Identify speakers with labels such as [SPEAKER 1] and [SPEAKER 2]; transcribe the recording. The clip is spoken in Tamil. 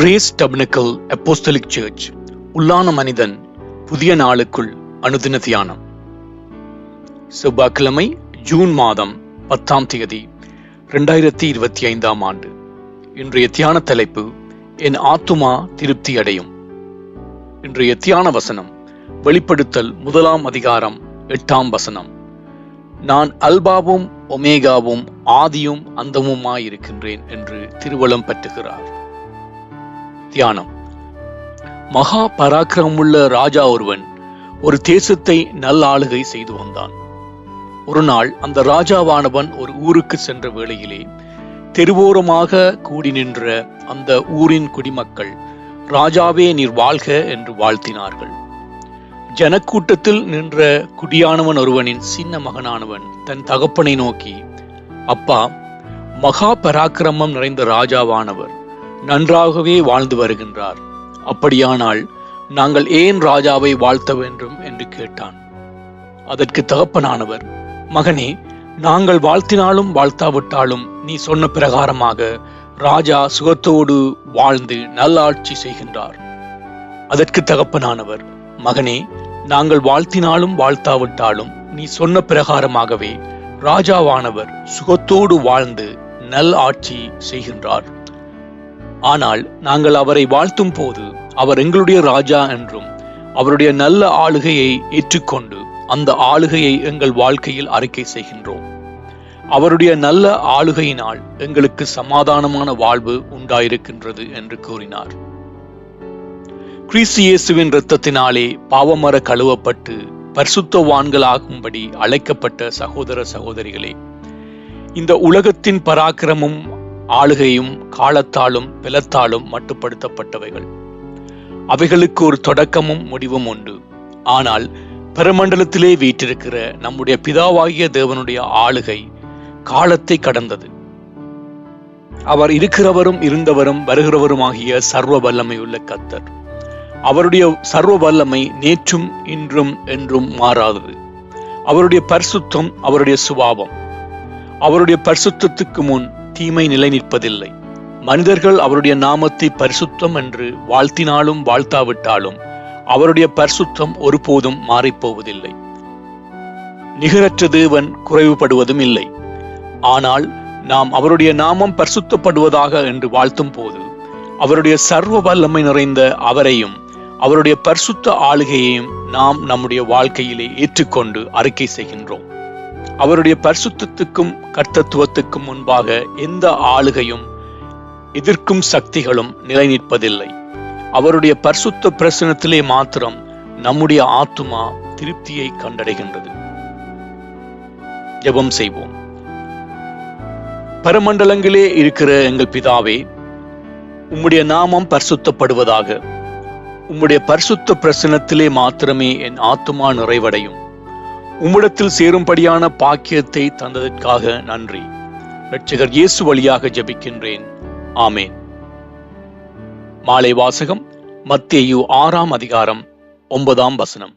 [SPEAKER 1] கிரேஸ் டபனிக்கல் அப்போஸ்தலிக் சர்ச் உள்ளான மனிதன் புதிய நாளுக்குள் அனுதின தியானம். செவ்வாய்க்கிழமை ஜூன் மாதம் பத்தாம் தேதி ரெண்டாயிரத்தி இருபத்தி ஐந்தாம் ஆண்டு. இன்றைய தியான தலைப்பு என் ஆத்துமா திருப்தி அடையும். இன்றைய தியான வசனம் வெளிப்படுத்தல் முதலாம் அதிகாரம் எட்டாம் வசனம். நான் அல்பாவும் ஒமேகாவும் ஆதியும் அந்தமுமாயிருக்கின்றேன் என்று திருவளம் பற்றுகிறார். தியானம். மகா பராக்கிரமுள்ள ராஜா ஒருவன் ஒரு தேசத்தை நல்லாளுகை செய்து வந்தான். ஒரு நாள் அந்த ராஜாவானவன் ஒரு ஊருக்கு சென்ற வேளையிலே தெருவோரமாக கூடி நின்ற அந்த ஊரின் குடிமக்கள் ராஜாவே நீர் வாழ்க என்று வாழ்த்தினார்கள். ஜனக்கூட்டத்தில் நின்ற குடியானவன் ஒருவனின் சின்ன மகனானவன் தன் தகப்பனை நோக்கி அப்பா மகா பராக்கிரமம் நிறைந்த ராஜாவானவர். நன்றாகவே வாழ்ந்து வருகின்றார். அப்படியானால் நாங்கள் ஏன் ராஜாவை வாழ்த்த வேண்டும் என்று கேட்டான். அதற்கு தகப்பனானவர் மகனே நாங்கள் வாழ்த்தினாலும் வாழ்த்தாவிட்டாலும் நீ சொன்ன பிரகாரமாக ராஜா சுகத்தோடு வாழ்ந்து நல்லாட்சி செய்கின்றார். அதற்கு தகப்பனானவர் மகனே நாங்கள் வாழ்த்தினாலும் வாழ்த்தாவிட்டாலும் நீ சொன்ன பிரகாரமாகவே ராஜாவானவர் சுகத்தோடு வாழ்ந்து நல் ஆட்சி செய்கின்றார். ஆனால் நாங்கள் அவரை வாழ்த்தும் போது அவர் எங்களுடைய ராஜா என்றும் அவருடைய நல்ல ஆளுகையை ஏற்றுக்கொண்டு அந்த ஆளுகையை எங்கள் வாழ்க்கையில் அறிக்கை செய்கின்றோம். அவருடைய நல்ல ஆளுகையினால் எங்களுக்கு சமாதானமான வாழ்வு உண்டாயிருக்கின்றது என்று கூறினார். கிறிஸ்து இயேசுவின் இரத்தத்தினாலே பாவமர கழுவப்பட்டு பரிசுத்தவான்களாகும்படி அழைக்கப்பட்ட சகோதர சகோதரிகளே இந்த உலகத்தின் பராக்கிரமும் ஆளுகையும் காலத்தாலும் பலத்தாலும் மட்டுப்படுத்தப்பட்டவைகள். அவைகளுக்கு ஒரு தொடக்கமும் முடிவும் உண்டு. ஆனால் பெருமண்டலத்திலே வீற்றிருக்கிற நம்முடைய பிதாவாகிய தேவனுடைய ஆளுகை காலத்தை கடந்தது. அவர் இருக்கிறவரும் இருந்தவரும் வருகிறவருமாகிய சர்வ வல்லமையுள்ள கத்தர் அவருடைய சர்வ வல்லமை நேற்றும் இன்றும் என்றும் மாறாதது. அவருடைய பரிசுத்தம் அவருடைய சுபாவம். அவருடைய பரிசுத்தத்துக்கு முன் தீமை நிலை நிற்பதில்லை மனிதர்கள் அவருடைய நாமத்தை பரிசுத்தம் என்று வாழ்த்தினாலும் வாழ்த்தாவிட்டாலும் அவருடைய பரிசுத்தம் ஒருபோதும் மாறிப்போவதில்லை. நிகரற்ற தேவன் குறைவுபடுவதும் இல்லை. ஆனால் நாம் அவருடைய நாமம் பரிசுத்தப்படுவதாக என்று வாழ்த்தும் போது அவருடைய சர்வ வல்லமை நிறைந்த அவரையும் அவருடைய பரிசுத்த ஆளுகையையும் நாம் நம்முடைய வாழ்க்கையிலே ஏற்றுக்கொண்டு அறிக்கை செய்கின்றோம். அவருடைய பரிசுத்தத்துக்கும் கர்த்தத்துவத்துக்கும் முன்பாக எந்த ஆளுகையும் எதிர்க்கும் சக்திகளும் நிலை நிற்பதில்லை அவருடைய பரிசுத்த பிரசனத்திலே மாத்திரம் நம்முடைய ஆத்துமா திருப்தியை கண்டடைகின்றது. ஜபம் செய்வோம். பரமண்டலங்களே இருக்கிற எங்கள் பிதாவே உம்முடைய நாமம் பரிசுத்தப்படுவதாக உம்முடைய பரிசுத்த பிரசனத்திலே மாத்திரமே என் ஆத்துமா நிறைவடையும். உம்மிடத்தில் சேரும்படியான பாக்கியத்தை தந்ததற்காக நன்றி. இரட்சகர் இயேசு வழியாக ஜபிக்கின்றேன். ஆமேன். மாலை வாசகம் மத்தேயு ஆறாம் அதிகாரம் ஒன்பதாம் வசனம்.